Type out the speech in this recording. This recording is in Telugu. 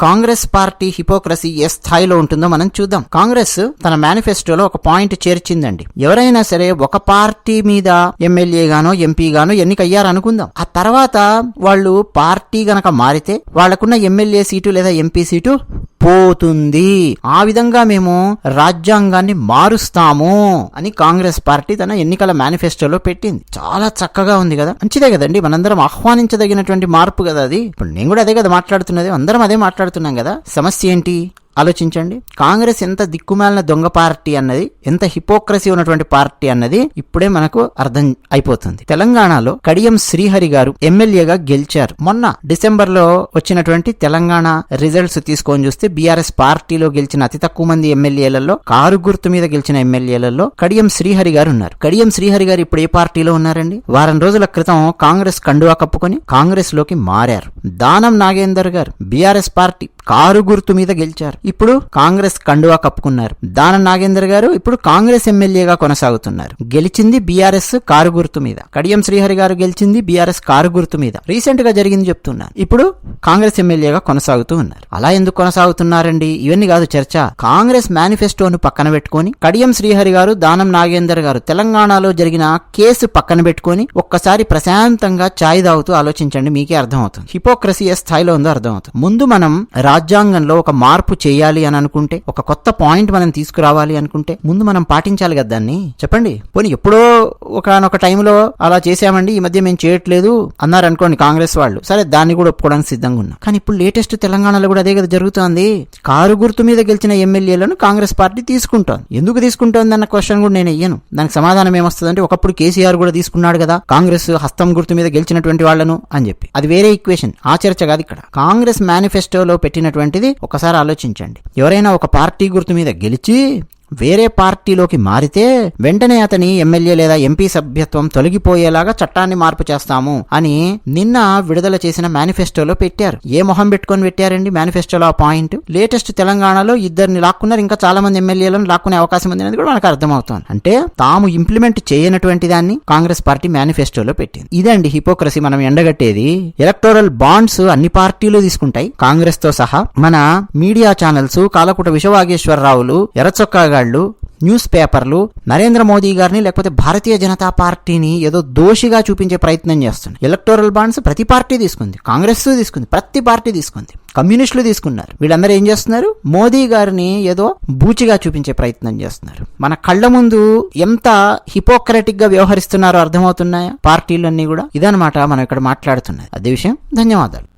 కాంగ్రెస్ పార్టీ హిపోక్రసీ ఏ స్థాయిలో ఉంటుందో మనం చూద్దాం. కాంగ్రెస్ తన మేనిఫెస్టోలో ఒక పాయింట్ చేర్చిందండి. ఎవరైనా సరే ఒక పార్టీ మీద ఎమ్మెల్యేగానో ఎంపీగానో ఎన్నికయ్యారనుకుందాం. ఆ తర్వాత వాళ్ళు పార్టీ గనక మారితే వాళ్ళకున్న ఎమ్మెల్యే సీటు లేదా ఎంపీ సీటు పోతుంది. ఆ విధంగా మేము రాజ్యాంగాన్ని మారుస్తాము అని కాంగ్రెస్ పార్టీ తన ఎన్నికల మేనిఫెస్టోలో పెట్టింది. చాలా చక్కగా ఉంది కదా. మంచిదే కదండి. మనందరం ఆహ్వానించదగినటువంటి మార్పు కదా అది. ఇప్పుడు నేను కూడా అదే కదా మాట్లాడుతున్నది. అందరం అదే మాట్లాడుతున్నాం కదా. సమస్య ఏంటి? ఆలోచించండి. కాంగ్రెస్ ఎంత దిక్కుమాలిన దొంగ పార్టీ అన్నది ఎంత హిపోక్రసీ ఉన్నటువంటి పార్టీ అన్నది ఇప్పుడే మనకు అర్థం అయిపోతుంది. తెలంగాణలో కడియం శ్రీహరి గారు ఎమ్మెల్యేగా గెలిచారు. మొన్న డిసెంబర్లో వచ్చినటువంటి తెలంగాణ రిజల్ట్స్ తీసుకొని చూస్తే బీఆర్ఎస్ పార్టీలో గెలిచిన అతి తక్కువ మంది ఎమ్మెల్యేలలో కారు గుర్తు మీద గెలిచిన ఎమ్మెల్యేలలో కడియం శ్రీహరి గారు ఉన్నారు. కడియం శ్రీహరి గారు ఇప్పుడు ఏ పార్టీలో ఉన్నారండి? వారం రోజుల క్రితం కాంగ్రెస్ కండువా కప్పుకొని కాంగ్రెస్లోకి మారారు. దానం నాగేందర్ గారు బీఆర్ఎస్ పార్టీ కారు గుర్తు మీద గెలిచారు. ఇప్పుడు కాంగ్రెస్ కండువా కప్పుకున్నారు. దానం నాగేందర్ గారు ఇప్పుడు కాంగ్రెస్ ఎమ్మెల్యేగా కొనసాగుతున్నారు. గెలిచింది బీఆర్ఎస్ కారు గుర్తు మీద. కడియం శ్రీహరి గారు గెలిచింది బీఆర్ఎస్ కారు గుర్తు మీద. రీసెంట్గా జరిగింది చెప్తున్నాను ఇప్పుడు కాంగ్రెస్ ఎమ్మెల్యేగా కొనసాగుతూ ఉన్నారు. అలా ఎందుకు కొనసాగుతున్నారండి? ఇవన్నీ కాదు చర్చ. కాంగ్రెస్ మేనిఫెస్టోను పక్కన పెట్టుకొని కడియం శ్రీహరి గారు దానం నాగేందర్ గారు తెలంగాణలో జరిగిన కేసు పక్కన పెట్టుకొని ఒక్కసారి ప్రశాంతంగా ఛాయ్ తాగుతూ ఆలోచించండి మీకే అర్థమవుతుంది. హిపోక్రసీ ఏ స్థాయిలో ఉందో అర్థమవుతుంది. ముందు మనం రాజ్యాంగంలో ఒక మార్పు చేయాలి అని అనుకుంటే ఒక కొత్త పాయింట్ మనం తీసుకురావాలి అనుకుంటే ముందు మనం పాటించాలి కదా దాన్ని? చెప్పండి. పోనీ ఎప్పుడో ఒకనొక టైంలో అలా చేశామండి ఈ మధ్య మేము చేయట్లేదు అన్నారు అనుకోండి కాంగ్రెస్ వాళ్ళు. సరే దాన్ని కూడా ఒప్పుకోవడానికి సిద్ధంగా ఉన్నాం. కానీ ఇప్పుడు లేటెస్ట్ తెలంగాణలో కూడా అదే కదా జరుగుతోంది. కారు గుర్తు మీద గెలిచిన ఎమ్మెల్యేలను కాంగ్రెస్ పార్టీ తీసుకుంటోంది. ఎందుకు తీసుకుంటోంది అన్న క్వశ్చన్ కూడా నేను ఇయ్యను. దానికి సమాధానం ఏమొస్తుందంటే ఒకప్పుడు కేసీఆర్ కూడా తీసుకున్నాడు కదా కాంగ్రెస్ హస్తం గుర్తు మీద గెలిచినటువంటి వాళ్ళను అని చెప్పి. అది వేరే ఈక్వేషన్ ఆ కాదు ఇక్కడ. కాంగ్రెస్ మేనిఫెస్టోలో పెట్టినటువంటిది ఒకసారి ఆలోచించండి. ఎవరైనా ఒక పార్టీ గుర్తు మీద గెలిచి వేరే పార్టీలోకి మారితే వెంటనే అతని ఎమ్మెల్యే లేదా ఎంపీ సభ్యత్వం తొలగిపోయేలాగా చట్టాన్ని మార్పు చేస్తాము అని నిన్న విడుదల చేసిన మేనిఫెస్టోలో పెట్టారు. ఏ మొహం పెట్టుకొని పెట్టారండి మేనిఫెస్టోలో ఆ పాయింట్? లేటెస్ట్ తెలంగాణలో ఇద్దరిని లాక్కున్నారు. ఇంకా చాలా మంది ఎమ్మెల్యేలను లాక్కునే అవకాశం ఉంది అనేది కూడా మనకు అర్థమవుతోంది. అంటే తాము ఇంప్లిమెంట్ చేయనటువంటి దాన్ని కాంగ్రెస్ పార్టీ మేనిఫెస్టోలో పెట్టింది. ఇదండి హిపోక్రసీ మనం ఎండగట్టేది. ఎలక్టోరల్ బాండ్స్ అన్ని పార్టీలు తీసుకుంటాయి. కాంగ్రెస్తో సహా మన మీడియా ఛానల్స్ కాలకుట విశ్వవాగేశ్వరరావులు ఎర్రచొక్కాగాళ్ళు న్యూస్ పేపర్లు నరేంద్ర మోదీ గారిని లేకపోతే భారతీయ జనతా పార్టీని ఏదో దోషిగా చూపించే ప్రయత్నం చేస్తుంది. ఎలక్టోరల్ బాండ్స్ ప్రతి పార్టీ తీసుకుంది కాంగ్రెస్ తీసుకుంది ప్రతి పార్టీ తీసుకుంది కమ్యూనిస్టులు తీసుకున్నారు. వీళ్ళందరూ ఏం చేస్తున్నారు? మోదీ గారిని ఏదో బూచిగా చూపించే ప్రయత్నం చేస్తున్నారు. మన కళ్ళ ముందు ఎంత హిపోక్రటిక్గా వ్యవహరిస్తున్నారో అర్థమవుతున్నాయా? పార్టీలన్నీ కూడా ఇదనమాట మనం ఇక్కడ మాట్లాడుతున్నది. అదే విషయం. ధన్యవాదాలు.